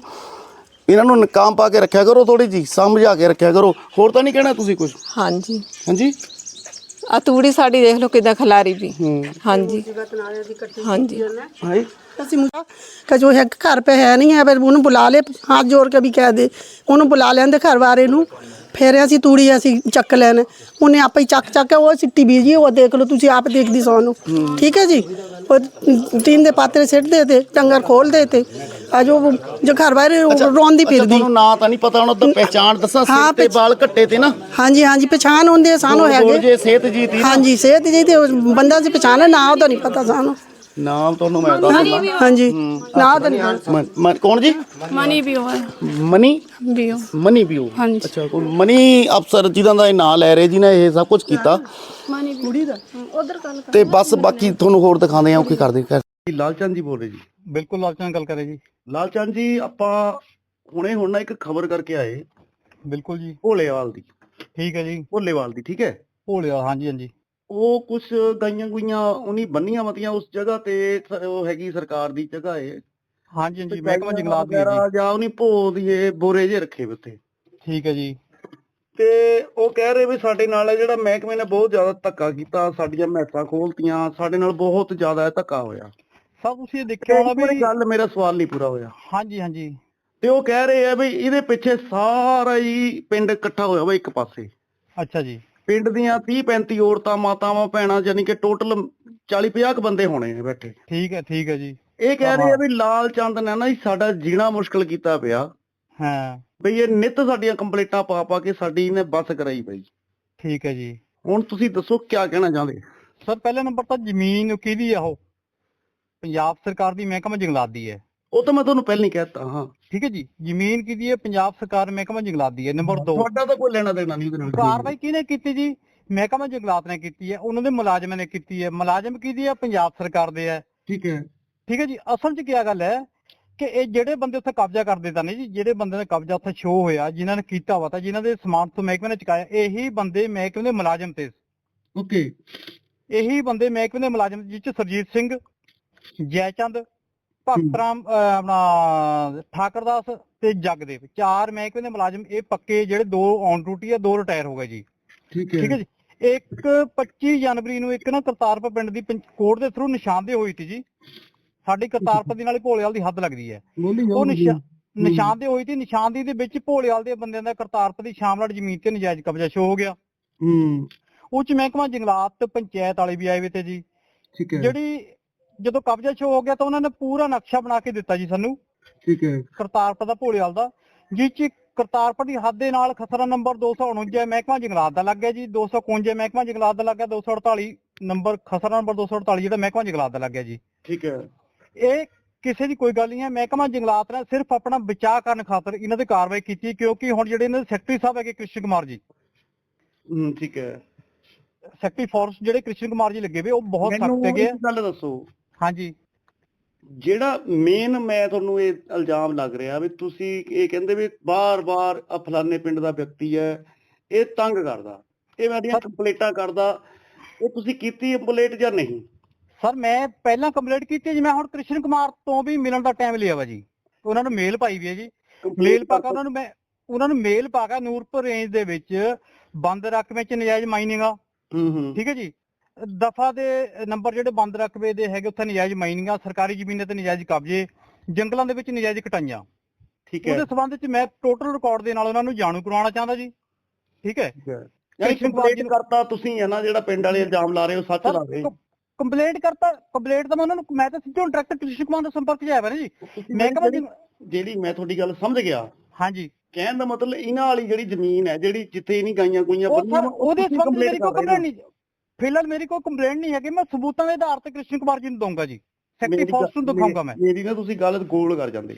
Speaker 1: ਇਹਨਾਂ ਨੂੰ ਨਕਾਮ ਪਾ ਕੇ ਰੱਖਿਆ ਕਰੋ ਥੋੜੀ ਜੀ ਸਮਝਾ ਕੇ ਰੱਖਿਆ ਕਰੋ। ਹੋਰ ਤਾਂ ਨਹੀਂ ਕਹਿਣਾ ਤੁਸੀਂ ਕੁਝ
Speaker 7: ਹਾਂਜੀ।
Speaker 1: ਹਾਂਜੀ?
Speaker 7: ਆ ਤੂੜੀ ਸਾਡੀ ਦੇਖ ਲਓ ਕਿਦਾਂ ਖਲਾਰੀ ਵੀ। ਹਾਂਜੀ। ਹਾਂਜੀ।
Speaker 6: ਅਸੀਂ ਮੁੰਡਾ ਕਿ ਜੋ ਹੈ ਘਰ ਪੇ ਹੈ ਨਹੀਂ ਹੈ ਫਿਰ ਉਹਨੂੰ ਬੁਲਾ ਲੈ ਹੱਥ ਜੋੜ ਕੇ ਵੀ ਕਹਿ ਦੇ। ਉਹਨੂੰ ਬੁਲਾ ਲੈਂਦੇ ਘਰ ਵਾਲੇ ਨੂੰ। ਫਿਰ ਅਸੀਂ ਤੂੜੀ ਅਸੀਂ ਚੱਕ ਲੈਣ। ਉਹਨੇ ਆਪੇ ਹੀ ਚੱਕ ਚੱਕ ਕੇ ਉਹ ਸਿੱਟੀ ਬੀਜੀ ਉਹ ਦੇਖ ਲਓ ਤੁਸੀਂ ਆਪ ਦੇਖਦੀ ਸਾਨੂੰ ਠੀਕ ਹੈ ਜੀ? ਉਹ ਟੀਨ ਦੇ ਪਾਤਰੇ ਸਿੱਟਦੇ ਤੇ ਡੰਗਰ ਖੋਲਦੇ ਤੇ। ਆ ਜੋ ਜੋ ਘਰ ਵਾਲੇ ਰੋਂਦੀ
Speaker 1: ਅੱਛਾ
Speaker 6: ਫਿਰਦੀ
Speaker 1: ਤੁਹਾਨੂੰ ਨਾਂ ਤਾਂ ਨਹੀਂ ਪਤਾ ਹੁਣ ਤਾਂ ਪਹਿਚਾਣ ਦੱਸਾਂ
Speaker 6: ਹਾਂ,
Speaker 1: ਸਿਰ ਤੇ ਵਾਲ ਕੱਟੇ ਤੇ ਨਾ।
Speaker 6: ਹਾਂਜੀ ਹਾਂਜੀ ਪਛਾਣ ਹੁੰਦੀ ਹੈ ਸਾਨੂੰ ਹੈਗੇ।
Speaker 1: ਜੇ ਸਿਹਤ ਜੀ ਤੀ।
Speaker 6: ਹਾਂਜੀ ਸਿਹਤ ਜੀ ਤੇ ਉਹ ਬੰਦਾ ਸੀ ਪਛਾਣ ਨਾ ਉਹਦਾ ਨਹੀਂ ਪਤਾ ਸਾਨੂੰ।
Speaker 1: ਨਾਮ ਤੁਹਾਨੂੰ ਮੈਂ ਦੱਸ ਦਿੰਦਾ।
Speaker 6: ਹਾਂਜੀ। ਨਾ ਤਾਂ ਨਹੀਂ।
Speaker 1: ਮਨ- ਮਨ- ਕੌਣ ਜੀ?
Speaker 4: ਮਨੀ ਵੀ ਉਹ ਹੈ
Speaker 1: ਮਨੀ?
Speaker 4: ਵੀ ਉਹ
Speaker 1: ਮਨੀ ਬਿਓ
Speaker 4: ਹਾਂਜੀ।
Speaker 1: ਅੱਛਾ ਕੋਈ ਮਨੀ ਅਫਸਰ ਜਿਹਦਾ ਦਾ ਇਹ ਨਾਂ ਲੈ ਰਹੇ ਜਿਨ੍ਹਾਂ ਇਹ ਸਭ ਕੁਝ ਕੀਤਾ।
Speaker 4: ਮਨੀ ਕੁੜੀ ਦਾ? ਉਧਰ ਗੱਲ
Speaker 1: ਤੇ ਬਸ ਬਾਕੀ ਤੁਹਾਨੂੰ ਹੋਰ ਦਿਖਾਉਂਦੇ ਆ ਉਹ ਕੀ ਕਰਦੇ ਕਰ ਲਾਲਚੰਦ ਜੀ ਬੋਲ ਰਹੇ ਜੀ?
Speaker 8: ਬਿਲਕੁਲ ਲਾਲਚਾਂ ਗੱਲ ਕਰੇ ਜੀ।
Speaker 1: ਲਾਲਚੰਦ ਜੀ ਆਪਾਂ ਹੁਣੇ ਹੁਣ ਨਾ ਇੱਕ ਖਬਰ ਕਰਕੇ ਆਏ।
Speaker 8: ਬਿਲਕੁਲ ਜੀ।
Speaker 1: ਭੋਲੇਵਾਲ ਦੀ।
Speaker 8: ਠੀਕ ਹੈ ਜੀ।
Speaker 1: ਭੋਲੇਵਾਲ ਦੀ ਠੀਕ ਹੈ?
Speaker 8: ਭੋਲਿਆ ਹਾਂਜੀ ਹਾਂਜੀ।
Speaker 1: ਉਹ ਕੁਝ ਗਾਈਆਂ ਗੁਈਆਂ ਉਹਨੀ ਬੰਨੀਆਂ ਮਤੀਆਂ ਉਸ ਜਗ੍ਹਾ ਤੇ ਸ- ਉਹ ਹੈਗੀ ਸਰਕਾਰ ਦੀ ਜਗ੍ਹਾ ਏ।
Speaker 8: ਹਾਂਜੀ ਹਾਂਜੀ ਮਹਿਕਮਾ ਜੰਗਲਾਤ ਦੀ ਹੈ
Speaker 1: ਵਗੈਰਾ ਜਾਂ ਉਹਨੀ ਭੋ ਦੀ ਇਹ ਬੋਰੇ ਜੇ ਰੱਖੇ ਵੇ ਉੱਥੇ।
Speaker 8: ਜੀ ਠੀਕ ਹੈ ਜੀ।
Speaker 1: ਤੇ ਉਹ ਕਹਿ ਰਹੇ ਵੀ ਸਾਡੇ ਨਾਲ ਜਿਹੜਾ ਮਹਿਕਮੇ ਨੇ ਬਹੁਤ ਜ਼ਿਆਦਾ ਧੱਕਾ ਕੀਤਾ ਸਾਡੀਆਂ ਮੈਸਾਂ ਖੋਲਤੀਆਂ ਸਾਡੇ ਨਾਲ ਬਹੁਤ ਜ਼ਿਆਦਾ ਧੱਕਾ ਹੋਇਆ।
Speaker 8: ਸਭ ਤੁਸੀਂ ਇਹ ਦੇਖਿਆ ਹੋਣਾ ਵੀ
Speaker 1: ਗੱਲ ਮੇਰਾ ਸਵਾਲ ਨਹੀਂ ਪੂਰਾ ਹੋਇਆ।
Speaker 8: ਹਾਂਜੀ ਹਾਂਜੀ।
Speaker 1: ਤੇ ਉਹ ਕਹਿ ਰਹੇ ਆ ਵੀ ਇਹਦੇ ਪਿੱਛੇ ਸਾਰਾ ਹੀ ਪਿੰਡ ਇਕੱਠਾ ਹੋਇਆ ਵਾ ਇੱਕ ਪਾਸੇ।
Speaker 8: ਅੱਛਾ ਜੀ।
Speaker 1: ਪਿੰਡ ਦੀਆਂ 30 35 ਔਰਤਾਂ ਮਾਤਾਵਾਂ ਭੈਣਾਂ ਯਾਨੀ ਕਿ ਟੋਟਲ 40 50 ਕੁ ਬੰਦੇ ਹੋਣੇ ਨੇ ਬੈਠੇ।
Speaker 8: ਠੀਕ ਹੈ ਠੀਕ ਹੈ ਜੀ।
Speaker 1: ਇਹ ਕਹਿ ਰਹੇ ਆ ਵੀ ਲਾਲ ਚੰਦ ਨੇ ਨਾ ਜੀ ਸਾਡਾ ਜੀਣਾ ਮੁਸ਼ਕਲ ਕੀਤਾ ਪਿਆ।
Speaker 8: ਹਾਂ।
Speaker 1: ਬਈ ਇਹ ਨਿਤ ਸਾਡੀਆਂ ਕੰਪਲੇਂਟਾਂ ਪਾ ਪਾ ਕੇ ਸਾਡੀ ਇਹਨੇ ਬੱਸ ਕਰਾਈ ਪਈ
Speaker 8: ਠੀਕ ਹੈ ਜੀ।
Speaker 1: ਹੁਣ ਤੁਸੀਂ ਦੱਸੋ ਕੀ ਕਹਿਣਾ ਚਾਹੁੰਦੇ?
Speaker 8: ਸਰ ਪਹਿਲਾ ਨੰਬਰ ਤਾਂ ਜ਼ਮੀਨ ਕਿਹਦੀ ਆ ਉਹ? ਪੰਜਾਬ ਸਰਕਾਰ ਦੀ ਮਹਿਕਮਾ ਜੰਗਲਾਤ ਦੀ ਹੈ।
Speaker 1: ਉਹ ਤਾਂ ਮੈਂ ਤੁਹਾਨੂੰ ਪਹਿਲਾਂ ਹੀ ਕਹਿਤਾ ਹਾਂ।
Speaker 8: ਠੀਕ ਹੈ ਜੀ ਜ਼ਮੀਨ ਕਿਹਦੀ ਹੈ? ਪੰਜਾਬ ਸਰਕਾਰ ਮਹਿਕਮਾ ਜੰਗਲਾਤ ਦੀ ਹੈ ਨੰਬਰ 2
Speaker 1: ਤੁਹਾਡਾ ਤਾਂ ਕੋਈ ਲੈਣਾ ਦੇਣਾ ਨਹੀਂ ਉਹਦੇ ਨਾਲ।
Speaker 8: ਕਾਰਵਾਈ ਕਿਹਨੇ ਕੀਤੀ ਜੀ? ਮਹਿਕਮਾ ਜੰਗਲਾਤ ਨੇ ਕੀਤੀ ਹੈ ਉਹਨਾਂ ਦੇ ਮੁਲਾਜ਼ਮਾਂ ਨੇ ਕੀਤੀ ਹੈ। ਮੁਲਾਜ਼ਮ ਕਿਹਦੀ ਹੈ? ਪੰਜਾਬ ਸਰਕਾਰ ਦੇ ਹੈ।
Speaker 1: ਠੀਕ ਹੈ।
Speaker 8: ਠੀਕ ਹੈ ਜੀ ਅਸਲ 'ਚ ਕੀ ਗੱਲ ਹੈ ਕਿ ਇਹ ਜਿਹੜੇ ਬੰਦੇ ਉੱਥੇ ਕਬਜ਼ਾ ਕਰਦੇ ਤਾਂ ਨਹੀਂ ਜੀ ਜਿਹੜੇ ਬੰਦੇ ਦਾ ਕਬਜ਼ਾ ਉੱਥੇ ਸ਼ੋ ਹੋਇਆ ਜਿਨ੍ਹਾਂ ਨੇ ਕੀਤਾ ਵਾ ਤਾਂ ਜਿਨ੍ਹਾਂ ਦੇ ਸਮਾਨ ਤੋਂ ਮਹਿਕਮੇ ਨੇ ਚੁਕਾਇਆ ਇਹੀ ਬੰਦੇ ਮਹਿਕਮੇ ਦੇ ਮੁਲਾਜ਼ਮ ਤੇ।
Speaker 1: ਓਕੇ।
Speaker 8: ਇਹੀ ਬੰਦੇ ਮਹਿਕਮੇ ਦੇ ਮੁਲਾਜ਼ਮ ਜਿਸ 'ਚ ਸਰਜੀਤ ਸਿੰਘ ਜੈਚੰਦ ਅਹ ਆਪਣਾ ਠਾਕਰਦਾਸ ਤੇ ਜਗਦੇਵ ਚਾਰ ਮਹਿਕਮੇ ਦੇ ਮੁਲਾਜ਼ਮ ਇਹ ਪੱਕੇ ਜਿਹੜੇ ਦੋ ਔਨ ਡਿਊਟੀ ਆ ਦੋ ਰਿਟਾਇਰ ਹੋ ਗਏ ਜੀ।
Speaker 1: ਠੀਕ
Speaker 8: ਠੀਕ ਹੈ ਜੀ? ਇੱਕ 25 ਜਨਵਰੀ ਨੂੰ ਇੱਕ ਨਾ ਕਰਤਾਰਪੁਰ ਪਿੰਡ ਦੀ ਪੰਚ- ਕੋਰਟ ਦੇ ਥਰੂ ਨਿਸ਼ਾਨਦੇਹੀ ਹੋਈ ਸੀ ਜੀ। ਸਾਡੀ ਕਰਤਾਰਪੁਰ ਦੀ ਨਾਲੇ ਭੋਲੇਵਾਲ ਦੀ ਹੱਦ ਲੱਗਦੀ ਹੈ। ਉਹ ਨਿਸ਼ਾ ਨਿਸ਼ਾਨਦੇਹੀ ਹੋਈ ਸੀ। ਨਿਸ਼ਾਨਦੇਹੀ ਦੇ ਵਿੱਚ ਭੋਲੇਵਾਲ ਦੇ ਬੰਦਿਆਂ ਦਾ ਕਰਤਾਰਪੁਰ ਦੀ ਸ਼ਾਮਲਾਟ ਜ਼ਮੀਨ ਤੇ ਨਜਾਇਜ਼ ਕਬਜ਼ਾ ਸ਼ੋ ਹੋ ਗਿਆ।
Speaker 1: ਹੂੰ।
Speaker 8: ਉਹ ਚ ਮਹਿਕਮਾ ਜੰਗਲਾਤ ਪੰਚਾਇਤ ਵਾਲੇ ਵੀ ਆਏ ਵੇ ਤੇ ਜੀ।
Speaker 1: ਠੀਕ ਹੈ।
Speaker 8: ਜਿਹੜੀ ਜਦੋਂ ਕਬਜ਼ਾ ਸ਼ੋ ਹੋ ਗਿਆ ਤਾਂ ਉਹਨਾਂ ਨੇ ਪੂਰਾ ਨਕਸ਼ਾ ਬਣਾ ਕੇ ਦਿੱਤਾ ਜੀ ਸਾਨੂੰ।
Speaker 1: ਠੀਕ ਹੈ।
Speaker 8: ਕਰਤਾਰਪੁਰ ਦਾ ਭੋਲੇਵਾਲ ਦਾ ਜਿਸ ਚ ਕਰਤਾਰਪੁਰ ਦੀ ਹੱਦ ਦੇ ਨਾਲ ਖਸਰਾ ਨੰਬਰ 249 ਮਹਿਕਮਾ ਜੰਗਲਾਤ ਦਾ ਲੱਗ ਗਿਆ ਜੀ 251 ਮਹਿਕਮਾ ਜੰਗਲਾਤ ਦਾ ਲੱਗ ਗਿਆ 248 ਨੰਬਰ ਖਸਰਾ ਨੰਬਰ 248 ਜਿਹੜਾ ਮਹਿਕਮਾ ਜੰਗਲਾਤ ਦਾ ਲੱਗ ਗਿਆ ਜੀ।
Speaker 1: ਠੀਕ ਹੈ।
Speaker 8: ਇਹ ਕਿਸੇ ਦੀ ਕੋਈ ਗੱਲ ਨਹੀਂ ਹੈ ਮਹਿਕਮਾ ਜੰਗਲਾਤ ਨੇ ਸਿਰਫ ਆਪਣਾ ਬਚਾਅ ਕਰਨ ਖਾਤਰ ਇਹਨਾਂ ਤੇ ਕਾਰਵਾਈ ਕੀਤੀ ਕਿਉਂਕਿ ਹੁਣ ਜਿਹੜੇ ਇਹਨਾਂ ਦੇ ਸੈਕਟਰੀ ਸਾਹਿਬ ਹੈਗੇ ਕ੍ਰਿਸ਼ਨ ਕੁਮਾਰ ਜੀ।
Speaker 1: ਹੂੰ ਠੀਕ ਹੈ।
Speaker 8: ਸੈਕਟਰੀ ਫੋਰਸ ਜਿਹੜੇ ਕ੍ਰਿਸ਼ਨ ਕੁਮਾਰ ਜੀ ਲੱਗੇ ਵੇ ਉਹ ਬਹੁਤ
Speaker 1: ਮੈਨੂੰ
Speaker 8: ਸਖਤ ਹੈਗੇ।
Speaker 1: ਇੱਕ ਗੱਲ ਦੱਸੋ
Speaker 8: ਹਾਂਜੀ।
Speaker 1: ਜਿਹੜਾ ਮੇਨ ਮੈਂ ਤੁਹਾਨੂੰ ਇਹ ਇਲਜ਼ਾਮ ਲੱਗ ਰਿਹਾ ਵੀ ਤੁਸੀਂ ਇਹ ਕਹਿੰਦੇ ਵੀ ਬਾਰ-ਬਾਰ ਆ ਫਲਾਣੇ ਪਿੰਡ ਦਾ ਵਿਅਕਤੀ ਹੈ ਇਹ ਤੰਗ ਕਰਦਾ ਇਹ ਮੇਰੀਆਂ ਕੰਪਲੇਂਟਾਂ ਕਰਦਾ ਇਹ ਤੁਸੀਂ ਕੀਤੀ ਕੰਪਲੇਂਟ ਜਾਂ ਨਹੀਂ?
Speaker 8: ਸਰ ਮੈਂ ਪਹਿਲਾਂ ਕੰਪਲੀਟ ਕੀਤੀ ਜੀ ਮੈਂ ਹੁਣ ਕ੍ਰਿਸ਼ਨ ਕੁਮਾਰ ਤੋਂ ਵੀ ਮਿਲਣ ਦਾ ਟਾਈਮ ਲਿਆ ਵਾ ਜੀ। ਉਹਨਾਂ ਨੂੰ ਮੇਲ ਪਾਈ ਵੀ ਹੈ ਜੀ। ਮੇਲ ਪਾ ਕੇ ਉਹਨਾਂ ਨੂੰ ਮੈਂ ਉਹਨਾਂ ਨੂੰ ਮੇਲ ਪਾ ਕੇ ਨੂਰਪੁਰ ਰੇਂਜ ਦੇ ਵਿੱਚ ਬੰਦ ਰਕਬੇ ਚ ਨਜਾਇਜ਼ ਮਾਈਨਿੰਗ ਆ।
Speaker 1: ਹੂੰ ਹੂੰ।
Speaker 8: ਠੀਕ ਹੈ ਜੀ। ਦਫਾ ਦੇ ਨੰਬਰ ਜਿਹੜੇ ਬੰਦ ਰਕਬੇ ਦੇ ਹੈਗੇ ਉੱਥੇ ਨਜਾਇਜ਼ ਮਾਈਨਿੰਗਾਂ ਸਰਕਾਰੀ ਜ਼ਮੀਨਾਂ ਤੇ ਨਜਾਇਜ਼ ਕਬਜ਼ੇ ਜੰਗਲਾਂ ਦੇ ਵਿੱਚ ਨਜਾਇਜ਼ ਕਟਾਈਆਂ।
Speaker 1: ਠੀਕ ਹੈ।
Speaker 8: ਉਹਦੇ ਸਬੰਧ ਵਿੱਚ ਮੈਂ ਟੋਟਲ ਰਿਕਾਰਡ ਦੇ ਨਾਲ ਉਹਨਾਂ ਨੂੰ ਜਾਣੂ ਕਰਵਾਉਣਾ ਚਾਹੁੰਦਾ ਜੀ। ਠੀਕ ਹੈ?
Speaker 1: ਯਾਨੀ ਕੰਪਲੇਂਟ ਕਰਤਾ ਤੁਸੀਂ ਹੈ ਨਾ ਜਿਹੜਾ ਪਿੰਡ ਵਾਲੇ ਇਲਜ਼ਾਮ ਲਾ ਰਹੇ ਹੋ ਸੱਚ ਲਾ ਰਹੇ।
Speaker 8: ਕੰਪਲੇਂਟ ਕਰਤਾ ਕੰਪਲੇਂਟ ਤਾਂ ਮੈਂ ਉਹਨਾਂ ਨੂੰ ਮੈਂ ਤਾਂ ਸਿੱਧਾ ਡਾਇਰੈਕਟ ਕ੍ਰਿਸ਼ਨ ਕੁਮਾਰ ਦੇ ਸੰਪਰਕ 'ਚ ਆਇਆ ਵਾ ਜੀ। ਮੈਂ ਕਹਾਂ ਜੀ
Speaker 1: ਜਿਹੜੀ- ਮੈਂ ਤੁਹਾਡੀ ਗੱਲ ਸਮਝ ਗਿਆ।
Speaker 8: ਹਾਂਜੀ।
Speaker 1: ਕਹਿਣ ਦਾ ਮਤਲਬ ਇਹਨਾਂ ਵਾਲੀ ਜਿਹੜੀ ਜ਼ਮੀਨ ਹੈ ਜਿਹੜੀ ਜਿੱਥੇ ਨਹੀਂ ਗਾਈਆਂ
Speaker 8: ਉਹ ਉਹਦੇ ਸੰਬੰਧ ਮੇਰੀ ਕੋਈ ਕੰਪਲੇਂਟ ਨਹੀਂ ਫਿਲਹਾਲ ਮੇਰੀ ਕੋਈ ਕੰਪਲੇਂਟ ਨਹੀਂ ਹੈ ਕਿ ਮੈਂ ਸਬੂਤਾਂ ਦੇ ਆਧਾਰ ਤੇ ਕ੍ਰਿਸ਼ਨ ਕੁਮਾਰ ਜੀ ਨੂੰ ਦਊਂਗਾ ਜੀ। ਸੈਕਟਰੀ ਫੋਰਸ ਨੂੰ ਦਿਖਾਊਂਗਾ ਮੈਂ।
Speaker 1: ਮੇਰੀ ਨਾ ਤੁਸੀਂ ਗੱਲ ਗੋਲ ਕਰ ਜਾਂਦੇ।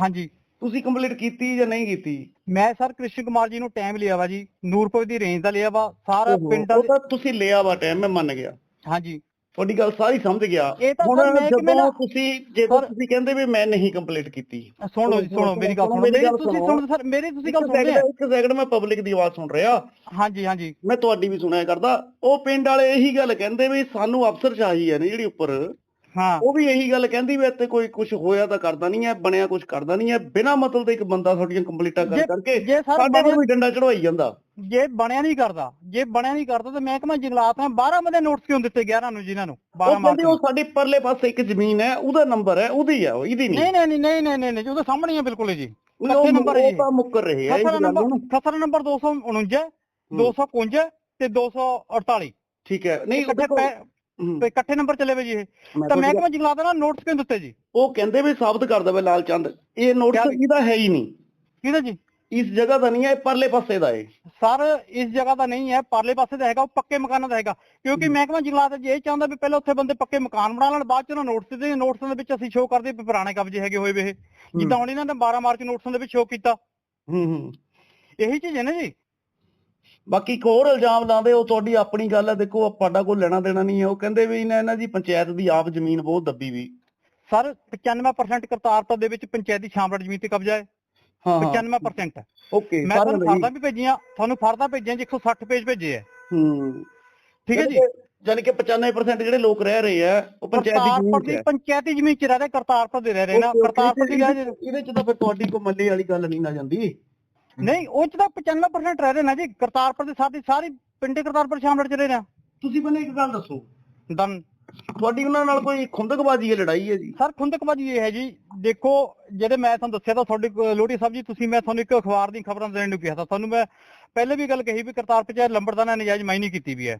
Speaker 8: ਹਾਂਜੀ।
Speaker 1: ਤੁਸੀਂ ਕੰਪਲੀਟ ਕੀਤੀ ਜਾਂ ਨਹੀਂ ਕੀਤੀ?
Speaker 8: ਮੈਂ ਸਰ ਕ੍ਰਿਸ਼ਨ ਕੁਮਾਰ ਜੀ ਨੂੰ ਟਾਈਮ ਲਿਆ ਵਾ ਜੀ ਨੂਰਪੁਰ ਦੀ ਰੇਂਜ ਦਾ ਲਿਆ ਵਾ ਸਾਰਾ ਪਿੰਡਾਂ
Speaker 1: ਉਹ
Speaker 8: ਦੇ
Speaker 1: ਤਾਂ ਤੁਸੀਂ ਲਿਆ ਵਾ ਟਾਈਮ ਮੈਂ ਮੰਨ ਗਿਆ।
Speaker 8: ਹਾਂਜੀ।
Speaker 1: ਤੁਹਾਡੀ ਗੱਲ ਸਾਰੀ ਸਮਝ ਗਿਆ।
Speaker 8: ਇਹ ਤਾਂ
Speaker 1: ਹੁਣ
Speaker 8: ਸਰ ਮੈਂ ਕਿਵੇਂ
Speaker 1: ਜਦੋਂ
Speaker 8: ਨਾ-
Speaker 1: ਤੁਸੀਂ ਜਦੋਂ
Speaker 8: ਸਰ-
Speaker 1: ਤੁਸੀਂ ਕਹਿੰਦੇ ਵੀ ਮੈਂ ਨਹੀਂ ਕੰਪਲੀਟ ਕੀਤੀ।
Speaker 8: ਸੁਣ ਜੀ ਸੁਣੋ ਮੇਰੀ ਗੱਲ ਸੁਣੋ
Speaker 1: ਮੇਰੀ
Speaker 8: ਤੁਸੀਂ
Speaker 1: ਸੁਣੋ।
Speaker 8: ਸਰ ਮੇਰੀ ਤੁਸੀਂ ਗੱਲ ਸੁਣਦੇ ਆ।
Speaker 1: ਇੱਕ ਸੈਕਿੰਡ ਮੈਂ ਪਬਲਿਕ ਦੀ ਆਵਾਜ਼ ਸੁਣ ਰਿਹਾ।
Speaker 8: ਹਾਂਜੀ ਹਾਂਜੀ।
Speaker 1: ਮੈਂ ਤੁਹਾਡੀ ਵੀ ਸੁਣਿਆ ਕਰਦਾ। ਉਹ ਪਿੰਡ ਵਾਲੇ ਇਹੀ ਗੱਲ ਕਹਿੰਦੇ ਵੀ ਸਾਨੂੰ ਅਫਸਰ ਚਾਹੀ ਹੈ ਨੇ ਜਿਹੜੀ ਉੱਪਰ। ਉਹ ਵੀ ਇਹੀ ਗੱਲ ਕਹਿੰਦੀ ਵੀ ਇੱਥੇ ਕੋਈ ਕੁਝ ਹੋਇਆ ਤਾਂ ਕਰਦਾ ਨਹੀਂ ਹੈ ਬਣਿਆ ਕੁਝ ਕਰਦਾ ਨਹੀਂ ਹੈ ਬਿਨਾ ਮਤਲਬ ਦੇ ਇੱਕ ਬੰਦਾ ਤੁਹਾਡੀਆਂ ਕੰਪਲੀਟਾਂ ਕਰ ਕਰਕੇ ਸਾਡੇ ਨੂੰ ਵੀ ਡੰਡਾ ਚੜਵਾਈ ਜਾਂਦਾ।
Speaker 8: ਜੇ ਬਣਿਆ ਨਹੀਂ ਕਰਦਾ ਜੇ ਬਣਿਆ ਨਹੀਂ ਕਰਦਾ ਤਾਂ ਮੈਂ ਕਹਾਂ ਜੰਗਲਾਤ 12 ਬੰਦੇ ਨੋਟਿਸ ਕਿਉਂ ਦਿੱਤੇ 11 ਨੂੰ ਜਿਨ੍ਹਾਂ ਨੂੰ? 12 ਮਾਰਚ
Speaker 1: ਉਹ ਸਾਡੇ ਪਰਲੇ ਪਾਸੇ ਇੱਕ ਜ਼ਮੀਨ ਹੈ ਉਹਦਾ ਨੰਬਰ ਹੈ ਉਹਦੀ ਹੈ ਉਹ ਇਹਦੀ ਨਹੀਂ।
Speaker 8: ਨਹੀਂ ਨਹੀਂ ਨਹੀਂ ਨਹੀਂ ਨਹੀਂ ਉਹਦੇ ਸਾਹਮਣੇ ਹੈ ਬਿਲਕੁਲ ਜੀ। ਕੱਥੇ ਨੰਬਰ ਹੈ
Speaker 1: ਉਹ ਮੁੱਕਰ ਰਹੇ
Speaker 8: ਹੈ
Speaker 1: ਸਫਰ
Speaker 8: ਨੰਬਰ 249 251 ਤੇ 248
Speaker 1: ਠੀਕ ਹੈ। ਨਹੀਂ
Speaker 8: ਤੇ ਇਕੱਠੇ ਨੰਬਰ ਚੱਲੇ ਵੇ ਜੀ ਇਹ। ਤਾਂ ਮਹਿਕਮਾ ਜੰਗਲਾਤ ਨੇ ਨੋਟਿਸ ਕਿਉਂ ਦਿੱਤੇ ਜੀ?
Speaker 1: ਉਹ ਕਹਿੰਦੇ ਵੀ ਸਾਬਤ ਕਰ ਦਵੇ ਲਾਲ ਚੰਦ। ਇਹ ਨੋਟਿਸ ਇਹਦਾ ਹੈ ਹੀ ਨਹੀਂ।
Speaker 8: ਕਿਹਦਾ ਜੀ?
Speaker 1: ਇਸ ਜਗ੍ਹਾ ਦਾ ਨਹੀਂ ਹੈ ਪਰਲੇ ਪਾਸੇ ਦਾ ਹੈ।
Speaker 8: ਸਰ ਇਸ ਜਗ੍ਹਾ ਦਾ ਨਹੀਂ ਹੈ ਪਰਲੇ ਪਾਸੇ ਦਾ ਹੈਗਾ ਉਹ ਪੱਕੇ ਮਕਾਨਾਂ ਦਾ ਹੈਗਾ। ਕਿਉਂਕਿ ਮਹਿਕਮਾ ਜੰਗਲਾਤ ਜੇ ਇਹ ਚਾਹੁੰਦਾ ਵੀ ਪਹਿਲਾਂ ਉੱਥੇ ਬੰਦੇ ਪੱਕੇ ਮਕਾਨ ਬਣਾ ਲੈਣ ਬਾਅਦ ਚ ਉਹਨਾਂ ਨੋਟਿਸ ਦੇ ਨੋਟਿਸਾਂ ਦੇ ਵਿੱਚ ਅਸੀਂ ਸ਼ੋਅ ਕਰਦੇ ਵੀ ਪੁਰਾਣੇ ਕਬਜ਼ੇ ਹੈਗੇ ਹੋਏ ਵੇ ਇਹ। ਜਿੱਦਾਂ ਹੁਣ ਇਹਨਾਂ ਨੇ 12 ਮਾਰਚ ਨੋਟਿਸਾਂ ਦੇ ਵਿੱਚ ਸ਼ੋਅ ਕੀਤਾ।
Speaker 1: ਹੂੰ ਹੂੰ।
Speaker 8: ਇਹੀ ਚੀਜ਼ ਹੈ ਨਾ ਜੀ।
Speaker 1: ਬਾਕੀ ਇੱਕ ਹੋਰ ਇਲਜ਼ਾਮ ਲਾਉਂਦੇ ਉਹ ਤੁਹਾਡੀ ਆਪਣੀ ਗੱਲ ਹੈ ਦੇਖੋ ਸਾਡਾ ਕੋਈ ਲੈਣਾ ਦੇਣਾ ਨਹੀਂ ਹੈ। ਉਹ ਕਹਿੰਦੇ ਵੀ ਇਹਨਾਂ ਇਹਨਾਂ ਦੀ ਪੰਚਾਇਤ ਦੀ ਆਪ ਜ਼ਮੀਨ ਬਹੁਤ ਦੱਬੀ ਵੀ।
Speaker 8: ਸਰ 95% ਕਰਤਾਰਪੁਰ ਦੇ ਵਿੱਚ ਪੰਚਾਇਤੀ ਸ਼ਾਮਲਾਟ ਜ਼ਮੀਨ ਤੇ ਕਬਜ਼ਾ ਹੈ।
Speaker 1: ਹਾਂ ਹਾਂ।
Speaker 8: 95% ਹੈ
Speaker 1: ਓਕੇ
Speaker 8: ਮੈਂ ਤੁਹਾਨੂੰ ਫਰਦਾਂ ਵੀ ਭੇਜੀਆਂ ਤੁਹਾਨੂੰ ਫਰਦਾਂ ਭੇਜੀਆਂ ਜੀ 160 ਪੇਜ ਭੇਜੇ ਹੂੰ। ਠੀਕ ਹੈ ਜੀ?
Speaker 1: ਯਾਨੀ ਕਿ 95% ਜਿਹੜੇ ਲੋਕ ਰਹਿ ਰਹੇ ਆ ਉਹ ਪੰਚਾਇਤ ਦੀ ਜ਼ਮੀਨ ਹੈ।
Speaker 8: ਪੰਚਾਇਤੀ ਜ਼ਮੀਨ ਚ ਰਹਿ ਰਹੇ ਕਰਤਾਰਪੁਰ ਦੇ ਰਹਿ ਰਹੇ ਨਾ। ਕਰਤਾਰਪੁਰ ਦੀ
Speaker 1: ਇਹਦੇ ਚ ਤਾਂ ਫਿਰ ਤੁਹਾਡੀ ਕੋ ਮੱਲੇ ਵਾਲੀ ਗੱਲ ਨਹੀਂ ਨਾ ਜਾਂਦੀ।
Speaker 8: ਨਹੀਂ ਉਹ ਚ ਤਾਂ 95% ਰਹਿ ਰਹੇ ਨਾ ਜੀ ਕਰਤਾਰਪੁਰ ਦੇ ਸਾਡੀ ਸਾਰੀ ਪਿੰਡੇ ਕਰਤਾਰਪੁਰ ਸ਼ਾਮਲਾਟ ਚ ਰਹਿ ਆ
Speaker 1: ਤੁਸੀਂ ਮੈਨੂੰ ਇੱਕ ਗੱਲ ਦੱਸੋ।
Speaker 8: ਦਨ
Speaker 1: ਤੁਹਾਡੀ ਉਹਨਾਂ ਨਾਲ ਕੋਈ ਖੁੰਦਕਬਾਜ਼ੀ ਹੈ ਲੜਾਈ ਹੈ ਜੀ?
Speaker 8: ਸਰ ਖੁੰਦਕਬਾਜੀ ਇਹ ਹੈ ਜੀ ਦੇਖੋ ਜਿਹੜੇ ਮੈਂ ਤੁਹਾਨੂੰ ਦੱਸਿਆ ਤਾਂ ਤੁਹਾਡੀ ਲੋਹੜੀ ਸਾਹਿਬ ਜੀ ਤੁਸੀਂ ਮੈਂ ਤੁਹਾਨੂੰ ਇੱਕ ਅਖਬਾਰ ਦੀ ਖਬਰਾਂ ਦੇਣ ਨੂੰ ਕਿਹਾ ਤਾਂ ਤੁਹਾਨੂੰ ਮੈਂ ਪਹਿਲੇ ਵੀ ਗੱਲ ਕਹੀ ਵੀ ਕਰਤਾਰਪੁਰ ਚ ਲੰਬੜਦਾਨਾ ਨਜਾਇਜ਼ ਮਾਈਨਿੰਗ ਕੀਤੀ ਵੀ ਹੈ।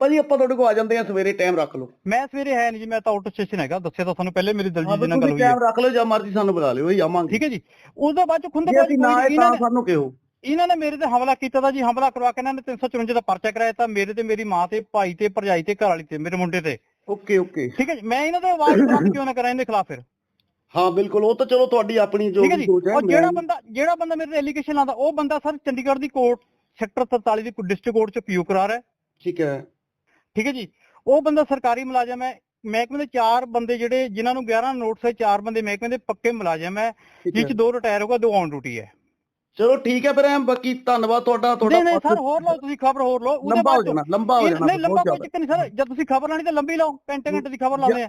Speaker 1: ਭਾਜੀ ਆਪਾਂ ਤੁਹਾਡੇ ਕੋਲ ਆ ਜਾਂਦੇ ਆ ਸਵੇਰੇ ਟਾਈਮ ਰੱਖ ਲਓ।
Speaker 8: ਮੈਂ ਸਵੇਰੇ ਹੈ ਨਹੀਂ ਜੀ ਮੈਂ ਤਾਂ ਆਊਟ ਸਟੇਸ਼ਨ ਹੈਗਾ ਦੱਸਿਆ ਤਾਂ ਤੁਹਾਨੂੰ ਪਹਿਲੇ ਮੇਰੀ ਦਲਜੀਤ
Speaker 1: ਬਸ
Speaker 8: ਨਾਲ ਗੱਲ ਹੋਈ ਹੈ।
Speaker 1: ਟਾਈਮ ਰੱਖ ਲਓ ਜਾਂ ਮਰਜ਼ੀ ਸਾਨੂੰ ਬੁਲਾ ਲਿਓ ਅਸੀਂ ਆਵਾਂਗੇ।
Speaker 8: ਠੀਕ ਹੈ ਜੀ। ਉਸ ਤੋਂ ਬਾਅਦ ਚ
Speaker 1: ਜੇ
Speaker 8: ਖੁੰਦਕਬਾਜੀ
Speaker 1: ਅਸੀਂ ਨਾ ਤਾਂ
Speaker 8: ਨੇ
Speaker 1: ਸਾਨੂੰ ਕਿਹੋ?
Speaker 8: ਇਹਨਾਂ ਨੇ ਮੇਰੇ ਤੇ ਹਮਲਾ ਕੀਤਾ ਤਾਂ ਜੀ ਹਮਲਾ ਕਰਵਾ ਕੇ ਇਹਨਾਂ ਨੇ 354 ਦਾ ਪਰਚਾ ਕਰਾਇਆ ਤਾਂ ਮੇਰੇ ਤੇ ਮੇਰੀ ਮਾਂ ਤੇ ਭਾਈ ਤੇ ਭਰਜਾਈ ਤੇ ਘਰ ਵਾਲੀ ਤੇ ਮੇਰੇ ਮੁੰਡੇ ਤੇ।
Speaker 1: Okay okay.
Speaker 8: ਠੀਕ ਹੈ ਜੀ ਮੈਂ ਇਹਨਾਂ ਦੇ ਆਵਾਜ਼ ਬੁਲੰਦ ਕਿਉਂ ਨਾ ਕਰਾਂ ਇਹਦੇ ਖਿਲਾਫ ਫਿਰ?
Speaker 1: ਹਾਂ ਬਿਲਕੁਲ ਉਹ ਤਾਂ ਚਲੋ ਤੁਹਾਡੀ ਆਪਣੀ ਜੋ
Speaker 8: ਠੀਕ ਹੈ
Speaker 1: ਵੀ
Speaker 8: ਜੀ
Speaker 1: ਸੋਚ ਹੈ
Speaker 8: ਉਹ ਜਿਹੜਾ ਬੰਦਾ ਜਿਹੜਾ ਬੰਦਾ ਮੇਰੇ ਤੇ ਐਲੀਗੇਸ਼ਨ ਲਾਉਂਦਾ ਉਹ ਬੰਦਾ ਸਰ ਚੰਡੀਗੜ੍ਹ ਦੀ ਕੋਰਟ ਸੈਕਟਰ 43 ਦੀ ਡਿਸਟ੍ਰਿਕਟ ਕੋਰਟ ਚ ਪੀਓ ਕਰਾ ਰਿਹਾ ਹੈ।
Speaker 1: ਠੀਕ ਹੈ।
Speaker 8: ਠੀਕ ਹੈ ਜੀ? ਉਹ ਬੰਦਾ ਸਰਕਾਰੀ ਮੁਲਾਜ਼ਮ ਹੈ। ਮਹਿਕਮੇ ਦੇ ਚਾਰ ਬੰਦੇ ਜਿਹੜੇ ਜਿਨ੍ਹਾਂ ਨੂੰ 11 ਨੋਟਿਸ ਹੈ ਚਾਰ ਬੰਦੇ ਮਹਿਕਮੇ ਦੇ ਪੱਕੇ ਮੁਲਾਜ਼ਮ ਹੈ ਜਿਸ ਚ ਦੋ ਰਿਟਾਇਰ ਹੋਗਾ ਦੋ ਔਨ ਡਿਊਟੀ ਹੈ।
Speaker 1: ਚਲੋ ਠੀਕ ਹੈ ਫਿਰ ਐਂ ਬਾਕੀ ਧੰਨਵਾਦ ਤੁਹਾਡਾ
Speaker 8: ਨਹੀਂ ਨਹੀਂ
Speaker 1: ਤੁਹਾਡਾ
Speaker 8: ਸਰ ਹੋਰ ਲਓ ਤੁਸੀਂ ਖਬਰ ਹੋਰ ਲਓ। ਉਹਦੇ
Speaker 1: ਲੰਬਾ ਹੋ
Speaker 8: ਬਾਅਦ
Speaker 1: ਜਾਣਾ ਲੰਬਾ ਹੋ ਜਾਣਾ
Speaker 8: ਨਹੀਂ ਲੰਬਾ ਕੋਈ ਚੱਕਰ ਨਹੀਂ ਸਰ। ਜਦ ਤੁਸੀਂ ਖਬਰ ਲਾਣੀ ਤਾਂ ਲੰਬੀ ਲਾਓ ਘੰਟੇ ਘੰਟੇ ਦੀ ਖਬਰ ਲਾਉਂਦੇ ਆ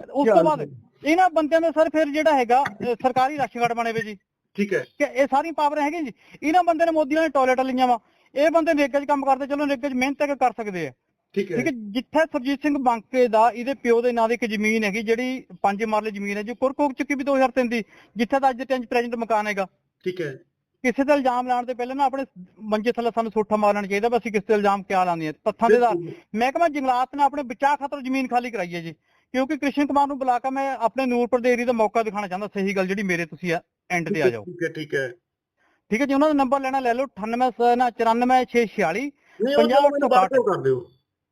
Speaker 8: ਉਸ ਤੋਂ ਬਾਅਦ ਇਹਨਾਂ ਬੰਦਿਆਂ ਦੇ ਸਰ ਫਿਰ ਜਿਹੜਾ ਹੈਗਾ ਸਰਕਾਰੀ ਰਾਸ਼ਨ ਕਾਰਡ ਬਣੇ ਵੇ ਜੀ।
Speaker 1: ਠੀਕ ਹੈ।
Speaker 8: ਕਿ ਇਹ ਸਾਰੀ ਪਾਵਰ ਹੈਗੇ ਜੀ। ਇਹਨਾਂ ਬੰਦੇ ਨੇ ਮੋਦੀ ਨੇ ਟਾਇਲਟ ਲਈਆਂ ਵਾ ਇਹ ਬੰਦੇ ਨਰੇਗਾ 'ਚ ਕੰਮ ਕਰਦੇ ਚਲੋ ਨਰੇਗਾ 'ਚ ਮਿਹਨਤ ਕਰ ਸਕਦੇ ਆ।
Speaker 1: ਠੀਕ
Speaker 8: ਹੈ। ਜਿੱਥੇ ਸਰਜੀਤ ਸਿੰਘ ਬਾਂਕੇ ਦਾ ਇਹਦੇ ਪਿਓ ਦੇ ਨਾਂ ਦੀ ਇੱਕ ਜ਼ਮੀਨ ਹੈਗੀ ਜਿਹੜੀ ਪੰਜ ਮਰਲੇ ਜ਼ਮੀਨ ਹੈ ਜੋ ਕੁਰਕੋਕ ਚੁੱਕੀ ਵੀ 2003 ਦੀ ਜਿੱਥੇ ਦਾ ਅੱਜ ਦੇ ਟਾਈਮ ਪ੍ਰੈਜ਼ੈਂਟ ਮਕਾਨ ਹੈਗਾ।
Speaker 1: ਠੀਕ ਹੈ।
Speaker 8: ਕਿਸੇ ਤੇ ਇਲਜ਼ਾਮ ਲਾਉਣ ਤੋਂ ਪਹਿਲਾਂ ਨਾ ਆਪਣੇ ਮੰਜੇ ਥੱਲੇ ਸਾਨੂੰ ਸੋਠਾ ਮਾਰਨਾ ਚਾਹੀਦਾ ਅਸੀਂ ਕਿਸੇ ਤੇ ਇਲਜ਼ਾਮ ਕਿਆ ਲਾਉਂਦੇ ਆ ਤੱਥਾਂ ਦੇ ਆਧਾਰ ਮਹਿਕਮਾ ਜੰਗਲਾਤ ਨੇ ਆਪਣੇ ਬਚਾਅ ਖਾਤਰ ਜ਼ਮੀਨ ਖਾਲੀ ਕਰਾਈ ਹੈ ਜੀ। ਕਿਉਂਕਿ ਕ੍ਰਿਸ਼ਨ ਕੁਮਾਰ ਨੂੰ ਬੁਲਾ ਕੇ ਮੈਂ ਆਪਣੇ ਨੂਰਪੁਰ ਦੇ ਏਰੀਆ ਦਾ ਮੌਕਾ ਦਿਖਾਉਣਾ ਚਾਹੁੰਦਾ ਸਹੀ ਗੱਲ ਜਿਹੜੀ ਮੇਰੇ ਤੁਸੀਂ ਐਂਡ ਤੇ ਆ ਜਾਓ।
Speaker 1: ਠੀਕ ਹੈ ਠੀਕ ਹੈ।
Speaker 8: ਠੀਕ ਹੈ ਜੀ ਉਹਨਾਂ ਦਾ ਨੰਬਰ ਲੈਣਾ ਲੈ ਲਓ 98 ਨਾ 94646
Speaker 1: ਨਹੀਂ ਉਹ
Speaker 8: ਪੰਜਾਹ
Speaker 1: ਮੈਨੂੰ
Speaker 8: ਤੋਂ
Speaker 1: ਬਾਅਦ ਚੋਂ ਕਰ ਦਿਓ।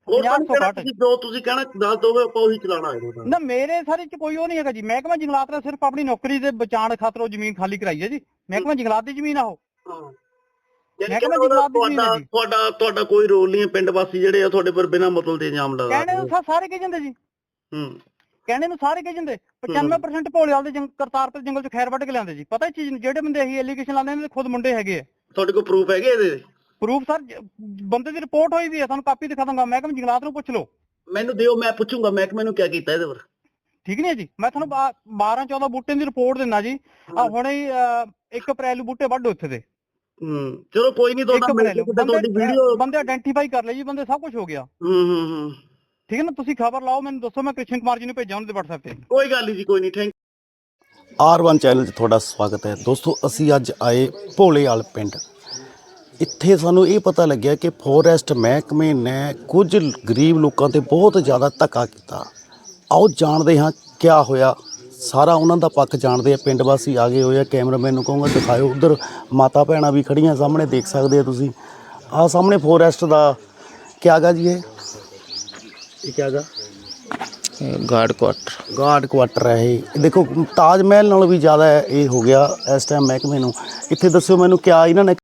Speaker 1: ਹੋਰ ਤਾਂ। ਤੁਸੀਂ ਜੋ ਤੁਸੀਂ ਕਹਿਣਾ ਦੱਸ ਦੋਗੇ ਆਪਾਂ ਉਹੀ ਚਲਾਣਾ ਹੈ ਉਹਦਾ।
Speaker 8: ਨਾ ਮੇਰੇ ਸਾਰੇ ਚ ਕੋਈ ਉਹ ਨਹੀਂ ਹੈਗਾ ਜੀ। ਮਹਿਕਮਾ ਜੰਗਲਾਤ ਨੇ ਸਿਰਫ ਆਪਣੀ ਨੌਕਰੀ ਦੇ ਬਚਾਉਣ ਖਾਤਰ ਉਹ ਜ਼ਮੀਨ ਖਾਲੀ ਕਰਾਈ ਹੈ ਜੀ। ਮਹਿਕਮਾ ਜੰਗਲਾਤ ਦੀ ਜ਼ਮੀਨ ਆ ਉਹ।
Speaker 1: ਹਾਂ।
Speaker 8: ਮੈਂ ਕਹਿੰਦਾ ਜੰਗਲਾਤ ਦੀ ਜ਼ਮੀਨ ਹੈ
Speaker 1: ਤੁਹਾਡਾ। ਤੁਹਾਡਾ ਕੋਈ ਰੋਲ ਨਹੀਂ ਹੈ। ਪਿੰਡ ਵਾਸੀ ਜਿਹੜੇ ਆ ਤੁਹਾਡੇ ਪਰ ਬਿਨਾਂ ਮਤਲਬ ਦੇ ਇਲਜ਼ਾਮ ਲਗਾ ਰਹੇ
Speaker 8: ਨੂੰ ਸਾਰੇ ਕਹੀ ਜਾਂਦੇ ਜੀ।
Speaker 1: ਹੂੰ।
Speaker 8: ਕਹਿਣੇ ਨੂੰ ਸਾਰੇ ਕਹੀ ਜਾਂਦੇ। 95% ਭੋਲੇਵਾਲ ਦੇ ਜੰਗ ਕਰਤਾਰਪੁਰ ਜੰਗਲ ਚ ਖੈਰ ਵੱਢ ਕੇ ਲਿਆਉਂਦੇ ਜੀ। ਪਤਾ ਇਹ ਚੀਜ਼ ਜਿਹੜੇ ਬੰਦੇ ਇਹੀ ਐਲੀਗੇਸ਼ਨ ਲਾਉਂਦੇ ਨੇ ਖੁਦ ਮੁੰਡੇ ਹੈਗੇ ਆ।
Speaker 1: ਤੁਹਾਡੇ ਕੋਲ ਪ੍ਰੂਫ ਹੈਗੇ ਇਹਦੇ?
Speaker 8: ਪ੍ਰੂਫ ਸਰ ਬੰਦੇ ਦੀ ਰਿਪੋਰਟ ਹੋਈ ਵੀ ਹੈ ਤੁਹਾਨੂੰ ਕਾਪੀ ਦਿਖਾ ਦਾਂਗਾ ਮਹਿਕਮਾ ਜੰਗਲਾਤ ਨੂੰ ਪੁੱਛ ਲਓ।
Speaker 1: ਮੈਨੂੰ ਦਿਓ ਮੈਂ ਪੁੱਛੂੰਗਾ ਮਹਿਕਮੇ ਨੂੰ ਕੀ ਕੀਤਾ ਇਹਦੇ ਪਰ
Speaker 8: ਠੀਕ ਨਹੀਂ ਜੀ? ਮੈਂ ਤੁਹਾਨੂੰ 12 14 ਬੂਟੇ ਦੀ ਰਿਪੋਰਟ ਦਿੰਦਾ ਜੀ। ਆ ਹੁਣੇ ਹੀ 1 ਅਪ੍ਰੈਲ ਨੂੰ ਬੂਟੇ ਵੱਢ ਉੱਥੇ ਦੇ।
Speaker 1: ਹੂੰ ਚਲੋ ਕੋਈ ਨਹੀਂ
Speaker 8: 1
Speaker 1: ਤੁਹਾਡਾ ਤੁਹਾਡੀ ਵੀਡੀਓ
Speaker 8: ਬੰਦੇ ਆਇਡੈਂਟੀਫਾਈ ਕਰ ਲਏ ਜੀ ਬੰਦੇ ਸਭ ਕੁਝ ਹੋ ਗਿਆ।
Speaker 1: ਹੂੰ ਹੂੰ ਹੂੰ।
Speaker 8: ਠੀਕ ਹੈ ਨਾ? ਤੁਸੀਂ ਖਬਰ ਲਾਓ ਮੈਨੂੰ ਦੱਸੋ ਮੈਂ ਕ੍ਰਿਸ਼ਨ ਕੁਮਾਰ ਜੀ ਨੂੰ ਭੇਜਾਂ ਉਹਨਾਂ ਦੇ WhatsApp ਤੇ।
Speaker 1: ਕੋਈ ਗੱਲ ਨਹੀਂ ਜੀ ਕੋਈ ਨਹੀਂ ਥੈਂਕ ਆਰ1 ਚੈਨਲ 'ਚ ਤੁਹਾਡਾ ਸਵਾਗਤ ਹੈ। ਦੋਸਤੋ ਅਸੀਂ ਅੱਜ ਆਏ ਭੋਲੇਵਾਲ ਪਿੰਡ। ਇੱਥੇ ਸਾਨੂੰ ਇਹ ਪਤਾ ਲੱਗਿਆ ਕਿ ਫੋਰੈਸਟ ਮਹਿਕਮੇ ਨੇ ਕੁਝ ਗਰੀਬ ਲੋਕਾਂ ਤੇ ਬਹੁਤ ਜ਼ਿਆਦਾ ਧੱਕਾ ਕੀਤਾ। ਆਓ ਜਾਣਦੇ ਹਾਂ ਕੀ ਹੋਇਆ। ਸਾਰਾ ਉਹਨਾਂ ਦਾ ਪੱਖ ਜਾਣਦੇ ਆ ਪਿੰਡ ਵਾਸੀ ਆ ਗਏ ਹੋਏ ਆ ਕੈਮਰਾਮੈਨ ਨੂੰ ਕਹੂੰਗਾ ਦਿਖਾਓ ਉਧਰ ਮਾਤਾ ਭੈਣਾ ਵੀ ਖੜੀਆਂ ਸਾਹਮਣੇ ਦੇਖ ਸਕਦੇ ਆ ਤੁਸੀਂ। ਆ ਸਾਹਮਣੇ ਫੋਰੈਸਟ ਦਾ ਕੀ ਆਗਾ ਜੀ ਇਹ? ਇਹ ਕੀ ਆਗਾ
Speaker 2: ਗਾਰਡ ਕੁਆਟਰ।
Speaker 1: ਗਾਰਡ ਕੁਆਟਰ ਹੈ ਇਹ। ਦੇਖੋ ਤਾਜ ਮਹਿਲ ਨਾਲੋਂ ਵੀ ਜ਼ਿਆਦਾ ਇਹ ਹੋ ਗਿਆ ਇਸ ਟਾਈਮ ਮਹਿਕਮੇ ਨੂੰ। ਇੱਥੇ ਦੱਸਿਓ ਮੈਨੂੰ ਕਿਆ ਇਹਨਾਂ ਨੇ